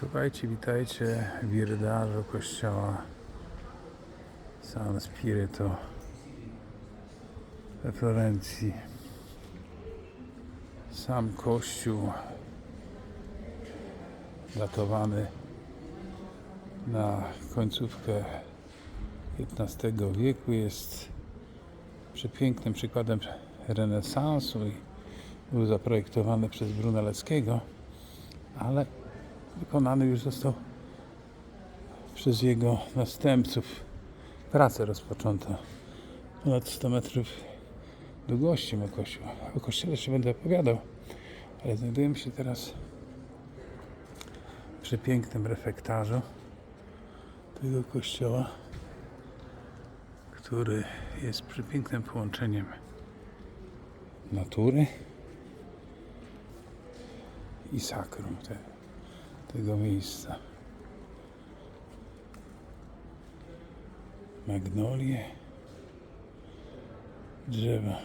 Czuwajcie, witajcie w wirdarzu kościoła San Spirito we Florencji. Sam kościół datowany na końcówkę XV wieku jest przepięknym przykładem renesansu i był zaprojektowany przez Brunelleschiego, ale wykonany już został przez jego następców. Prace rozpoczęto ponad 100 metrów długości ma kościół. O kościele jeszcze będę opowiadał, ale znajdujemy się teraz w przepięknym refektarzu tego kościoła, który jest przepięknym połączeniem natury i sakrum te, tego miejsca. Magnolie, drzewa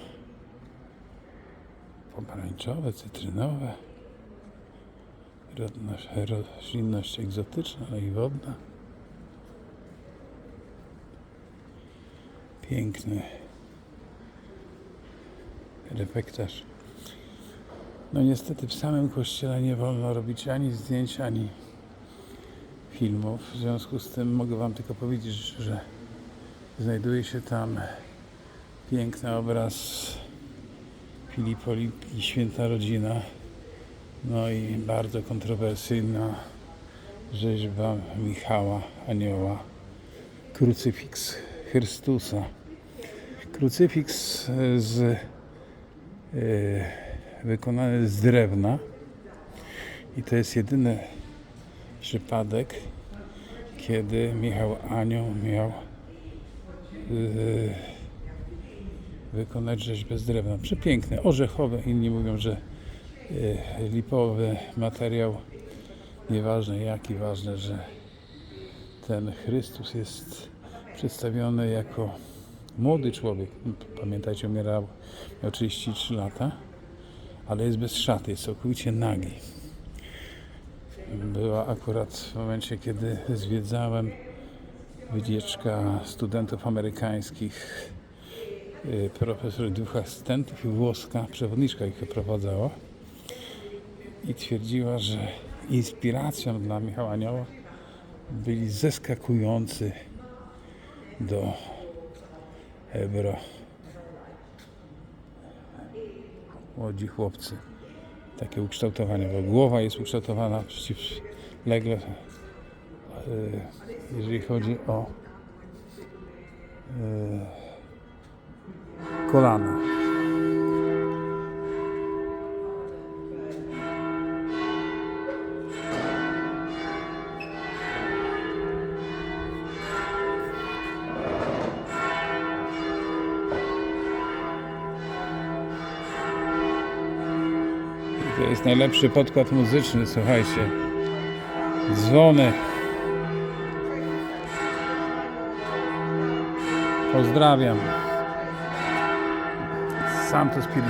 pomarańczowe, cytrynowe, roślinność egzotyczna, ale i wodna. Piękny refektarz. No niestety w samym kościele nie wolno robić ani zdjęć, ani filmów. W związku z tym mogę Wam tylko powiedzieć, że znajduje się tam piękny obraz Filipolipki, Święta Rodzina. No i bardzo kontrowersyjna rzeźba Michała Anioła. Krucyfiks Chrystusa. Krucyfiks z e, wykonany z drewna i to jest jedyny przypadek, kiedy Michał Anioł miał e, wykonać rzeźbę z drewna. Przepiękne, orzechowe, inni mówią, że e, lipowy materiał, nieważne jaki, ważne, że ten Chrystus jest przedstawiony jako młody człowiek. Pamiętajcie, umierał, miał 33 lata ale jest bez szaty, jest całkowicie nagi. Była akurat w momencie, kiedy zwiedzałem wycieczka studentów amerykańskich, y, profesor dwóch asystentów i włoska przewodniczka ich oprowadzała i twierdziła, że inspiracją dla Michała Anioła byli zeskakujący do Ebro młodzi chłopcy. Takie ukształtowanie, bo głowa jest ukształtowana przeciwlegle, e, jeżeli chodzi o e, kolana. To jest najlepszy podkład muzyczny, słuchajcie. Dzwony. Pozdrawiam. Santo Spirito.